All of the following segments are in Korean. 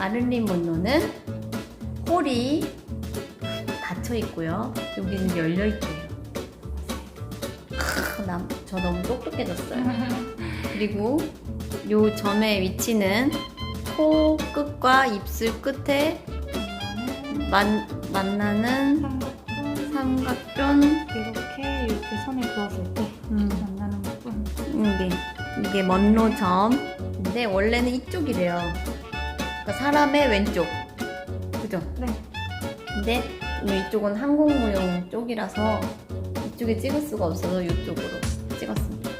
마를린 먼로는 홀이 닫혀 있고요. 여기는 열려 있대요. 크, 남, 저 너무 똑똑해졌어요. 그리고 요 점의 위치는 코 끝과 입술 끝에 만, 만나는 삼각존 삼각존 이렇게 이렇게 선을 그었을 때 음, 만나는 부분. 이게 이게 먼로점인데 원래는 이쪽이래요. 그러니까 사람의 왼쪽, 그죠? 네. 근데 오늘 이쪽은 항공무용 쪽이라서 이쪽에 찍을 수가 없어서 이쪽으로 찍었습니다.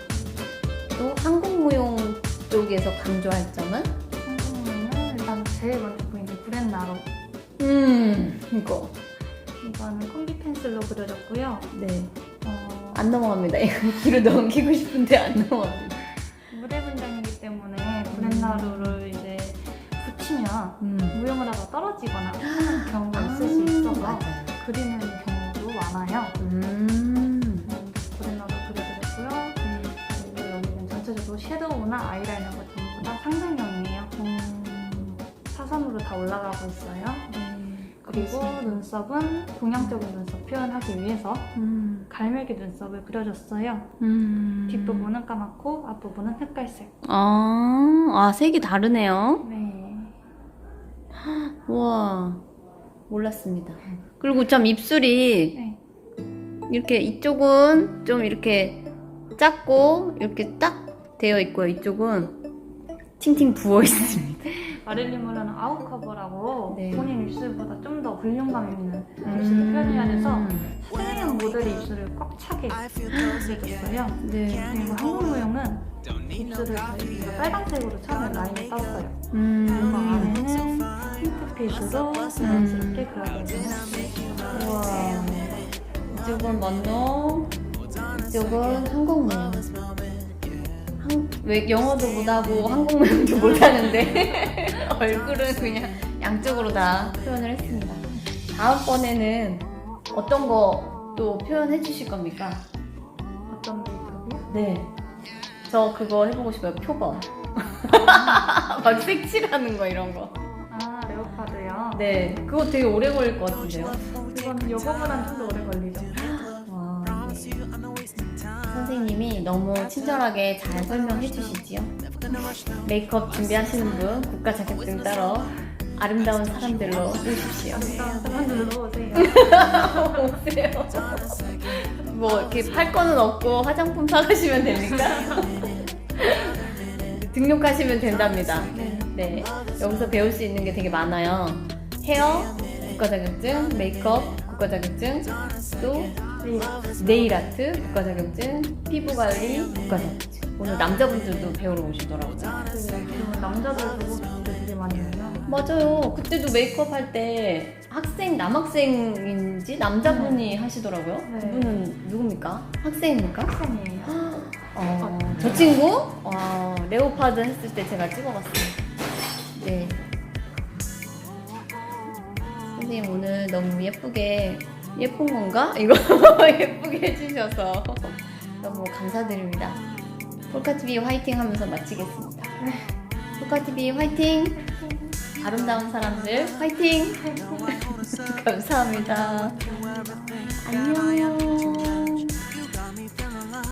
또 항공무용 쪽에서 강조할 점은 한국문은 일단 제일 먼저 보이는 구렛나루. 음 이거 이거는 콤비 펜슬로 그려졌고요. 네. 어, 안 넘어갑니다. 이거 뒤로 넘기고 싶은데 안 넘어갑니다. 무대 분장이기 때문에 구렛나루를 붙이면 음. 무용을 하다 떨어지거나 하는 경우가 있을 수 있어서 맞아요. 그리는 경우도 많아요. 음. 음, 구렛나루 그려드렸고요. 그리고 여기는 전체적으로 섀도우나 아이라이너가 전부 다 상상형이에요. 음. 사선으로 다 올라가고 있어요. 그리고 그렇습니다. 눈썹은 동양적인 눈썹 표현하기 위해서 음. 갈매기 눈썹을 그려줬어요. 음. 뒷부분은 까맣고 앞부분은 흑갈색. 아, 아 색이 다르네요. 네. 우와 몰랐습니다. 그리고 참 입술이 네. 이렇게 이쪽은 좀 이렇게 작고 이렇게 딱 되어 있고요. 이쪽은 팅팅 부어 있습니다. 마릴린 먼로는 아웃 커버라고 네. 본인 입술보다 좀 더 볼륨감 있는 입술을 표현해야 돼서 음. 사진형 모델의 입술을 꽉 차게 그려줬어요. 네. 그리고 한국무용은 입술을 저희가 빨간색으로 처음에 라인을 땄어요. 음. 안에는 핑크빛으로 자연스럽게 그려줘요. 우와. 이쪽은 먼로, 이쪽은 한국무용. 한, 왜 영어도 못하고 한국무용도 못하는데 얼굴은 그냥 양쪽으로 다 표현을 했습니다. 다음번에는 어떤 거 또 표현해 주실 겁니까? 어떤 메이크업이요? 네. 저 그거 해보고 싶어요. 표범. 막 색칠하는 거 이런 거. 아, 레오파드요? 네. 그거 되게 오래 걸릴 것 같은데요. 이건 요거보단 좀 더 오래 걸리죠. 와, 선생님이 너무 친절하게 잘 설명해 주시지요. 메이크업 준비하시는 분 국가 자격증 따러 아름다운 사람들로 오십시오. 일단 사람들로 오세요. 오세요. 뭐 이렇게 팔 거는 없고 화장품 사가시면 됩니까? 등록하시면 된답니다. 네. 네, 여기서 배울 수 있는 게 되게 많아요. 헤어 국가 자격증, 메이크업 국가 자격증, 또 네. 네일 아트 국가 자격증, 피부 관리 국가 자격증. 오늘 남자분들도 배우러 오시더라고요. 그리고 남자들도 되게 많이 해요. 맞아요. 그때도 메이크업 할 때 학생 남학생인지 남자분이 하시더라고요. 네. 그분은 누굽니까? 학생입니까? 학생이에요. 어, 저 친구 어, 레오파드 했을 때 제가 찍어봤어요. 네. 선생님 오늘 너무 예쁘게 예쁜 건가? 이거 예쁘게 해주셔서 너무 감사드립니다. 폴카TV 화이팅 하면서 마치겠습니다. 폴카TV 화이팅! 아름다운 사람들 화이팅! 감사합니다. 안녕.